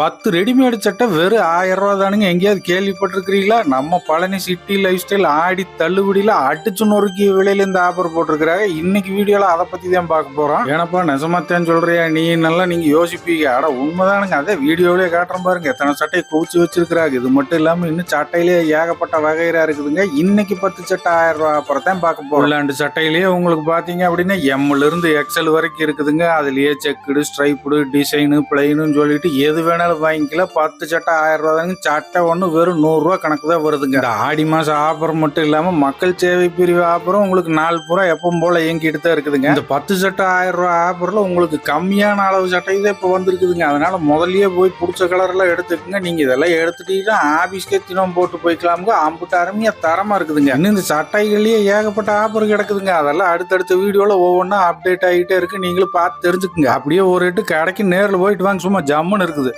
பத்து ரெடிமேடு சட்டை வெறும் ஆயிரம் ரூபா தானுங்க. எங்கேயாவது கேள்விப்பட்டிருக்கிறீங்களா? நம்ம பழனி சிட்டி லைஃப் ஸ்டைல் ஆடி தள்ளுபடியில அடிச்சு நொறுக்கி விலையில இந்த ஆஃபர் போட்டிருக்கிறாங்க. இன்னைக்கு வீடியோல அதை பத்தி தான் பார்க்க போறோம். ஏனப்பா நெசமாத்தான் சொல்றியா? நீ நல்லா நீங்க யோசிப்பீங்க. அட உண்மைதானுங்க. அதே வீடியோலயே காட்டுறேன் பாருங்க. எத்தனை சட்டையை குவிச்சு வச்சிருக்கிறாங்க. இது மட்டும் இல்லாம இன்னும் சட்டையிலேயே ஏகப்பட்ட வகையாக இருக்குதுங்க. இன்னைக்கு பத்து சட்டை ஆயிரம் ரூபா அப்புறம் தான் பார்க்க போறோம். ரெண்டு சட்டையிலேயே உங்களுக்கு பாத்தீங்க அப்படின்னா எம்ல இருந்து எக்ஸல் வரைக்கும் இருக்குதுங்க. அதுலயே செக்குடு ஸ்ட்ரைப்புடு டிசைனு பிளைனு சொல்லிட்டு எது வேணாலும் வாங்கிக்கலாம் பத்து சட்டை ஆயிரம் ரூபா தாங்க சட்டை ஒன்று வெறும் நூறுரூவா கணக்கு தான் வருதுங்க. இந்த ஆடி மாதம் ஆஃபர் மட்டும் இல்லாமல் மக்கள் சேவை பிரிவு ஆஃபரும் உங்களுக்கு நாலு பூரா எப்பவும் போல இயங்கிட்டு தான் இருக்குதுங்க. இந்த பத்து சட்டை ஆயிரம் ரூபா ஆஃபரில் உங்களுக்கு கம்மியான அளவு சட்டை தான் இப்போ வந்திருக்குதுங்க. அதனால முதல்லயே போய் பிடிச்ச கலர்லாம் எடுத்துக்கோங்க. நீங்கள் இதெல்லாம் எடுத்துட்டீங்கன்னா ஆஃபீஸ்க்கே தினம் போட்டு போய்க்கலாமுங்க. அம்புட்டு அருமையாக தரமாக இருக்குதுங்க. இன்னும் இந்த சட்டைகள்லேயே ஏகப்பட்ட ஆஃபர் கிடக்குதுங்க. அதெல்லாம் அடுத்தடுத்த வீடியோவில் ஒவ்வொன்றா அப்டேட் ஆகிட்டே இருக்கு. நீங்களும் பார்த்து தெரிஞ்சுக்குங்க. அப்படியே ஒரு எட்டு கடைக்கு நேரில் போயிட்டு வாங்க. சும்மா ஜம்முன்னு இருக்குது.